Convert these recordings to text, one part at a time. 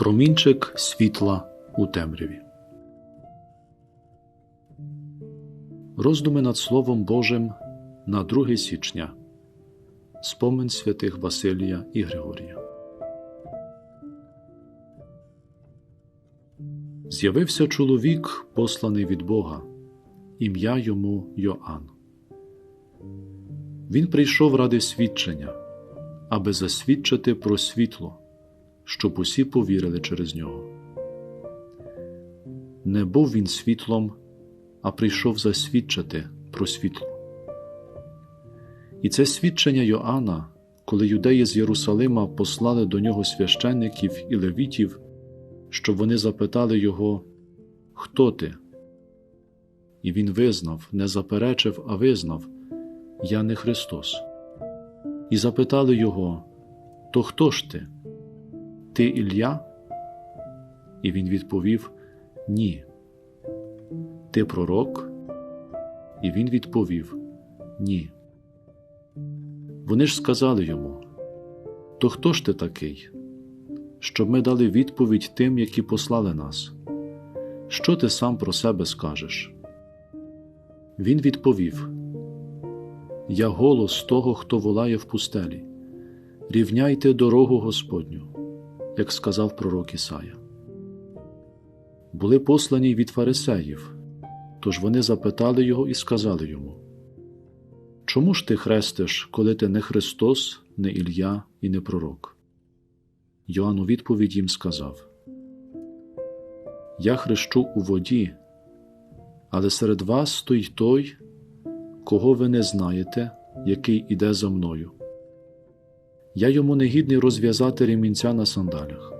Промінчик світла у темряві. Роздуми над Словом Божим на 2 січня. Спомин святих Василія і Григорія. З'явився чоловік, посланий від Бога, ім'я йому Йоанн. Він прийшов ради свідчення, аби засвідчити про світло, щоб усі повірили через нього. Не був він світлом, а прийшов засвідчити про світло. І це свідчення Йоанна, коли юдеї з Єрусалима послали до нього священників і левітів, щоб вони запитали його, Хто ти? І він визнав, не заперечив, а визнав, Я не Христос. І запитали його, То хто ж ти? Ти Ілля? І він відповів Ні. Ти пророк? І він відповів Ні. Вони ж сказали йому То хто ж ти такий? Щоб ми дали відповідь тим, які послали нас. Що ти сам про себе скажеш? Він відповів Я голос того, хто волає в пустелі. Рівняйте дорогу Господню, як сказав пророк Ісая. Були послані від фарисеїв, тож вони запитали його і сказали йому Чому ж ти хрестиш, коли ти не Христос, не Ілля і не пророк? Йоанн у відповідь їм сказав Я хрещу у воді, але серед вас стоїть той, кого ви не знаєте, який іде за мною. Я йому не гідний розв'язати ремінця на сандалях.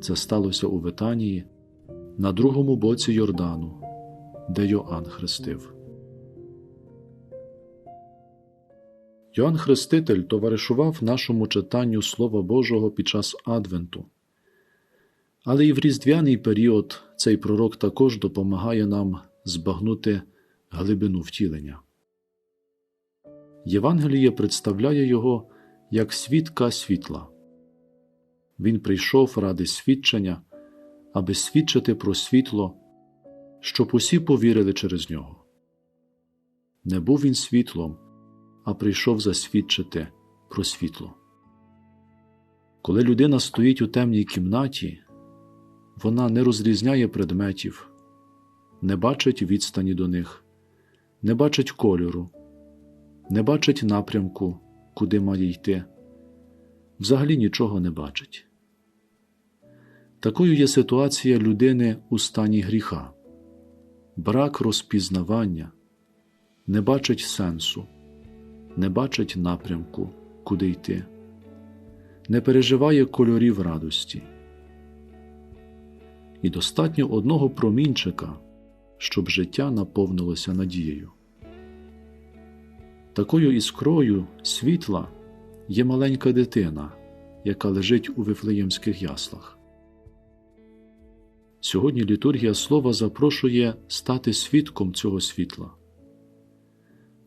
Це сталося у Витанії, на другому боці Йордану, де Йоанн хрестив. Йоанн Хреститель товаришував нашому читанню Слова Божого під час Адвенту. Але і в різдвяний період цей пророк також допомагає нам збагнути глибину втілення. Євангеліє представляє його як свідка світла. Він прийшов ради свідчення, аби свідчити про світло, щоб усі повірили через нього. Не був він світлом, а прийшов засвідчити про світло. Коли людина стоїть у темній кімнаті, вона не розрізняє предметів, не бачить відстані до них, не бачить кольору, не бачить напрямку, куди має йти, взагалі нічого не бачить. Такою є ситуація людини у стані гріха, брак розпізнавання, не бачить сенсу, не бачить напрямку, куди йти, не переживає кольорів радості. І достатньо одного промінчика, щоб життя наповнилося надією. Такою іскрою світла є маленька дитина, яка лежить у вифлеємських яслах. Сьогодні літургія слова запрошує стати свідком цього світла.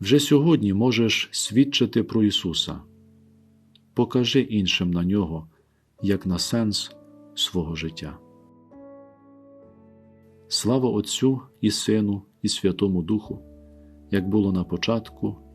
Вже сьогодні можеш свідчити про Ісуса. Покажи іншим на нього, як на сенс свого життя. Слава Отцю і Сину, і Святому Духу, як було на початку,